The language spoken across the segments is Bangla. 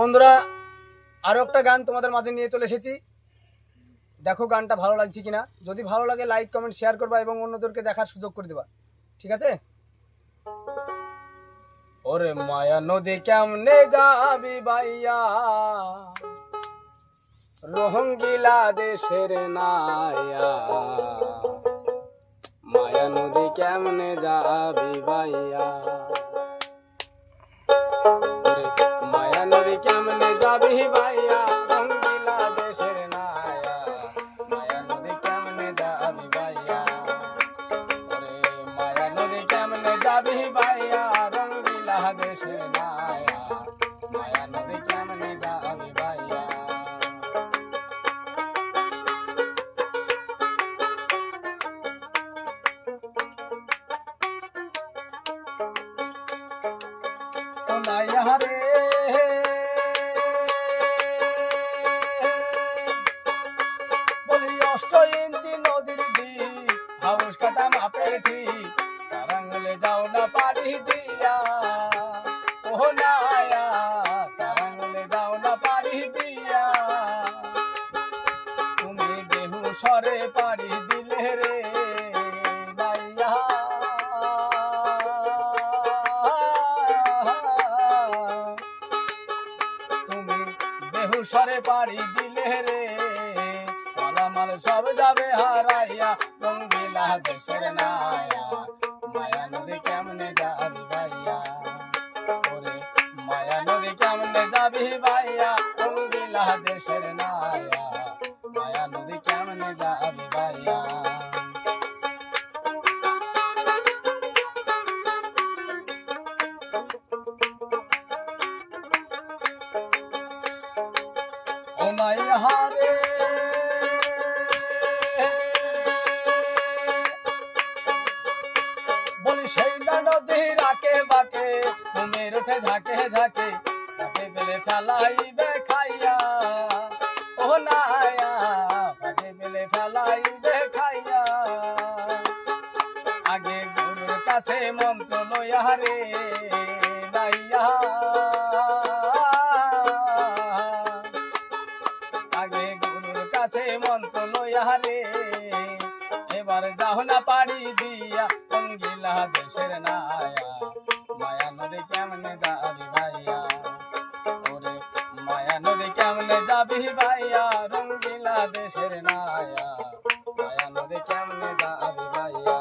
বন্ধুরা আরও একটা গান তোমাদের মাঝে নিয়ে চলে এসেছি। দেখো গানটা ভালো লাগছে কিনা। যদি ভালো লাগে লাইক কমেন্ট শেয়ার করবা এবং অন্যদেরকে দেখার সুযোগ করে দেবা। ঠিক আছে? ওরে মায়া নদী কেমনে যাবি বাইয়া রোহঙ্গিলা দেশের নায়া। মায়া নদী কেমনে যাবি বাইয়া কেমনে যাবি বাইয়া রঙ্গিলা দেশের নায়া মায়া নদী কেমনে যাবি বাইয়া ওরে মায়া নদী কেমনে যাবি বাইয়া রঙ্গিলা দেশের নায়া মায়া নদী কেমনে যাবি বাইয়া ও নাইয়া কাটা মাপের ঠিক চার আঙুলে যাও না পারি দিয়া ও নায়া চার আঙুলে যাও না পারি দিয়া তুমি বেহু সরে পারি দিলে রে বেহুসরে পাড়ি দিলে রে, মালামাল সব যাবে হারাইয়া রঙ্গিলা দেশের নায়া মায়া নদী কেমনে যাবি ভাইয়া? ওরে, মায়া নদী কেমনে যাবি ভাইয়া? রঙ্গিলা দেশের নায়া মায়া নদী কেমনে যাবি ভাইয়া? ও মাইয়া উঠে ঝাঁকে ঝাঁকে, তাকে পেলে ফেলাই দেখাইয়া ও নায়া, তাকে পেলে ফেলাই দেখাইয়া আগে গুরুর কাছে মন্ত্র লইয়া রে নাইয়া আগে গুরুর কাছে মন্ত্র লইয়া রে, এবার যাও না পাড়ি দিয়া, অঙ্গিলা দেশের নায়া। কেমনে যাবি ভাইয়া? ওরে মায়া নদী কেমনে যাবি ভাইয়া? রঙ্গিলা দেশের নায়া মায়া নদী কেমনে যাবি ভাইয়া?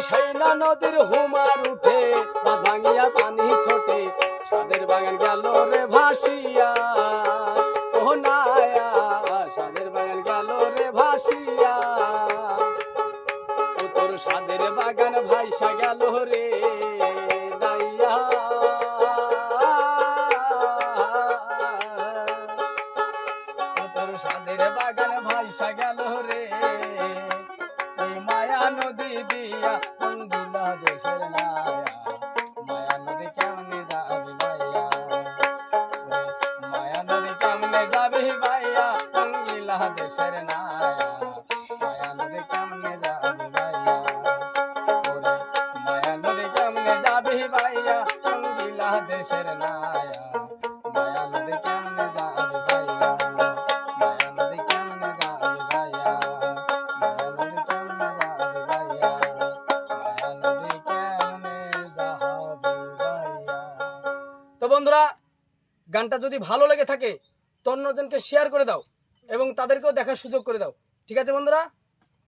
বলি সেই না নদীর হুমার উঠে ভাঙিয়া পানি ছোটে সাদের বাগান গেল রে ভাসিয়া। ও নায়া সাদের বাগান গেল রে ভাসিয়া। ও তোর সাদের বাগান ভাইসা গেল রে নাইয়া ও তোর সাদের বাগান ভাইসা গেল রে মায়া নদী দিয়া অঙ্গুলা দেশের নায়া মায়া নদী কেমনে যাবি ভাইয়া ওরে মায়া নদী কেমনে যাবি ভাইয়া অঙ্গিলা দেশের নায়া মায়া নদী কেমনে যাবি ভাইয়া ওরে মায়া নদী কেমনে যাবি ভাইয়া অঙ্গিলা দেশের নায়া বন্ধুরা, গানটা যদি ভালো লেগে থাকে, তো অন্যজনকে শেয়ার করে দাও এবং তাদেরকেও দেখার সুযোগ করে দাও। ঠিক আছে বন্ধুরা?